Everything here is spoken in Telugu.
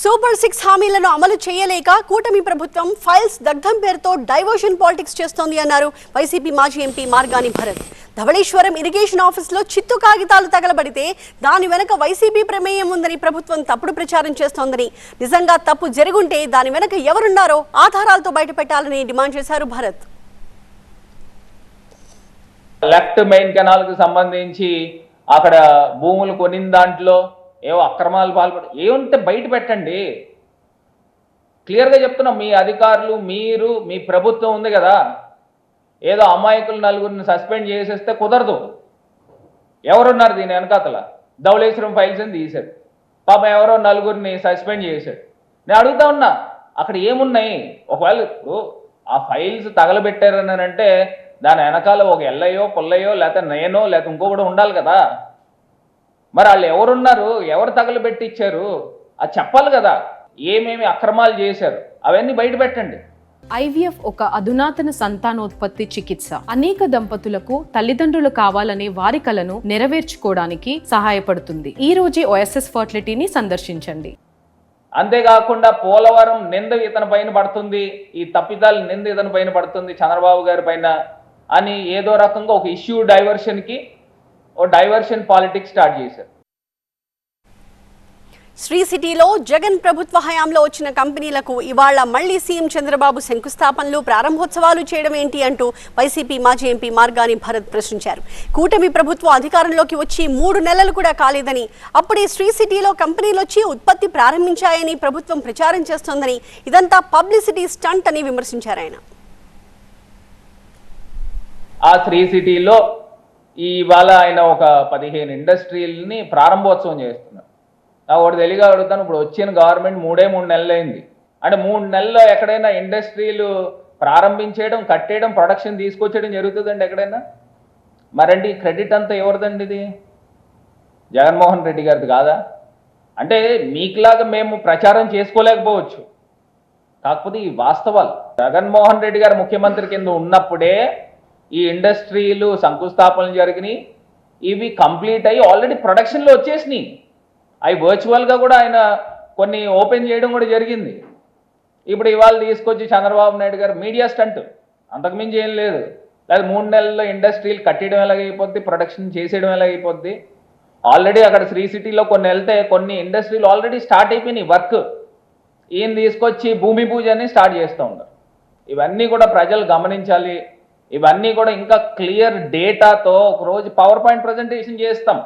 సూపర్ సిక్స్ హామీలను అమలు చేయలేక కూటమి ప్రభుత్వం ఫైల్స్ దగ్ధం పేరుతో డైవర్షన్ పాలిటిక్స్ చేస్తోంది అన్నారు వైసీపీ మాజీ ఎంపీ మార్గాని భరత్. ధవళేశ్వరం ఇరిగేషన్ ఆఫీస్లో చిత్తు కాగితాలు తగలబడితే దాని వెనక వైసీపీ ప్రమేయం ఉందని ప్రభుత్వం తప్పుడు ప్రచారం చేస్తోందని. నిజంగా తప్పు జరుగుంటే దాని వెనక ఎవరున్నారో ఆధారాలతో బయటపెట్టాలని డిమాండ్ చేశారు భరత్. లెఫ్ట్ మెయిన్ కెనాల్ సంబంధించి అక్కడ భూములు కొనిన దాంట్లో ఏవో అక్రమాలు పాల్పడి ఏముంటే బయట పెట్టండి. క్లియర్గా చెప్తున్నాం మీ అధికారులు మీరు మీ ప్రభుత్వం ఉంది కదా. ఏదో అమాయకులు నలుగురిని సస్పెండ్ చేసేస్తే కుదరదు. ఎవరున్నారు దీని వెనకాతల? ధవళేశ్వరం ఫైల్స్ అని తీశాడు పాప ఎవరో నలుగురిని సస్పెండ్ చేశాడు నేను అడుగుతా ఉన్నా అక్కడ ఏమున్నాయి? ఒకవేళ ఇప్పుడు ఆ ఫైల్స్ తగలబెట్టారని అంటే దాని వెనకాల ఒక ఎల్లయ్యో పుల్లయ్యో లేకపోతే నేనో లేకపోతే ఇంకొకటి ఉండాలి కదా. మరి వాళ్ళు ఎవరున్నారు? ఎవరు తగలబెట్టిచ్చారు? అది చెప్పాలి కదా. ఏమేమి అక్రమాలు చేశారు? అవన్నీ బయట పెట్టండి. ఐవీఎఫ్ ఒక అధునాతన సంతానోత్పత్తి చికిత్స. అనేక దంపతులకు తల్లిదండ్రులు కావాలనే వారి కలను నెరవేర్చుకోవడానికి సహాయపడుతుంది. ఈ రోజే ఓఎస్ఎస్ ఫర్టిలిటీని సందర్శించండి. అంతేకాకుండా పోలవరం నింద ఇతని పైన పడుతుంది. ఈ తప్పిదాలు నింద ఇతని పైన పడుతుంది చంద్రబాబు గారి పైన అని ఏదో రకంగా ఒక ఇష్యూ డైవర్షన్కి ఓ డైవర్షన్ పాలిటిక్స్ స్టార్ట్ చేశారు. శ్రీ సిటీలో జగన్ ప్రభుత్వ హయాంలో వచ్చిన కంపెనీలకు ఇవాళ మళ్ళీ సీఎం చంద్రబాబు శంకుస్థాపనలు ప్రారంభోత్సవాలు చేయడం ఏంటి అంటూ వైసీపీ మాజీ ఎంపీ మార్గాని భరత్ ప్రశ్నించారు. కూటమి ప్రభుత్వం అధికారంలోకి వచ్చి మూడు నెలలు కూడా కాలేదని అప్పుడే శ్రీ సిటీలో కంపెనీలు వచ్చి ఉత్పత్తి ప్రారంభించాయని ప్రభుత్వం ప్రచారం చేస్తోందని ఇదంతా పబ్లిసిటీ స్టంట్ అని విమర్శించారు ఆయన. ఆ త్రీ సిటీలో ఇవాళ ఆయన ఒక పదిహేను ఇండస్ట్రీలని ప్రారంభోత్సవం చేస్తున్నారు. నాకు ఒకటి తెలియగా అడుగుతాను ఇప్పుడు వచ్చిన గవర్నమెంట్ మూడే మూడు నెలలు అయింది అంటే మూడు నెలల్లో ఎక్కడైనా ఇండస్ట్రీలు ప్రారంభించేయడం కట్టేయడం ప్రొడక్షన్ తీసుకొచ్చేయడం జరుగుతుందండి ఎక్కడైనా? మరండి క్రెడిట్ అంతా ఎవరిదండి ఇది? జగన్మోహన్ రెడ్డి గారిది కాదా? అంటే మీకులాగా మేము ప్రచారం చేసుకోలేకపోవచ్చు. కాకపోతే ఈ వాస్తవాలు. జగన్మోహన్ రెడ్డి గారు ముఖ్యమంత్రి కింద ఉన్నప్పుడే ఈ ఇండస్ట్రీలు శంకుస్థాపనలు జరిగినాయి. ఇవి కంప్లీట్ అయ్యి ఆల్రెడీ ప్రొడక్షన్లో వచ్చేసినాయి. అవి వర్చువల్గా కూడా ఆయన కొన్ని ఓపెన్ చేయడం కూడా జరిగింది. ఇప్పుడు ఇవాళ తీసుకొచ్చి చంద్రబాబు నాయుడు గారు మీడియా స్టంట్ అంతకుమించి ఏం లేదు. లేదా మూడు నెలల్లో ఇండస్ట్రీలు కట్టడం ఎలాగైపోద్ది ప్రొడక్షన్ చేసేయడం ఎలాగైపోద్ది ఆల్రెడీ అక్కడ శ్రీ సిటీలో కొన్ని వెళ్తే కొన్ని ఇండస్ట్రీలు ఆల్రెడీ స్టార్ట్ అయిపోయినాయి వర్క్ ఈయన తీసుకొచ్చి భూమి పూజ అని స్టార్ట్ చేస్తూ ఉన్నారు. ఇవన్నీ కూడా ప్రజలు గమనించాలి. ఇవన్నీ కూడా ఇంకా క్లియర్ డేటాతో ఒక రోజు పవర్ పాయింట్ ప్రజెంటేషన్ చేస్తాం.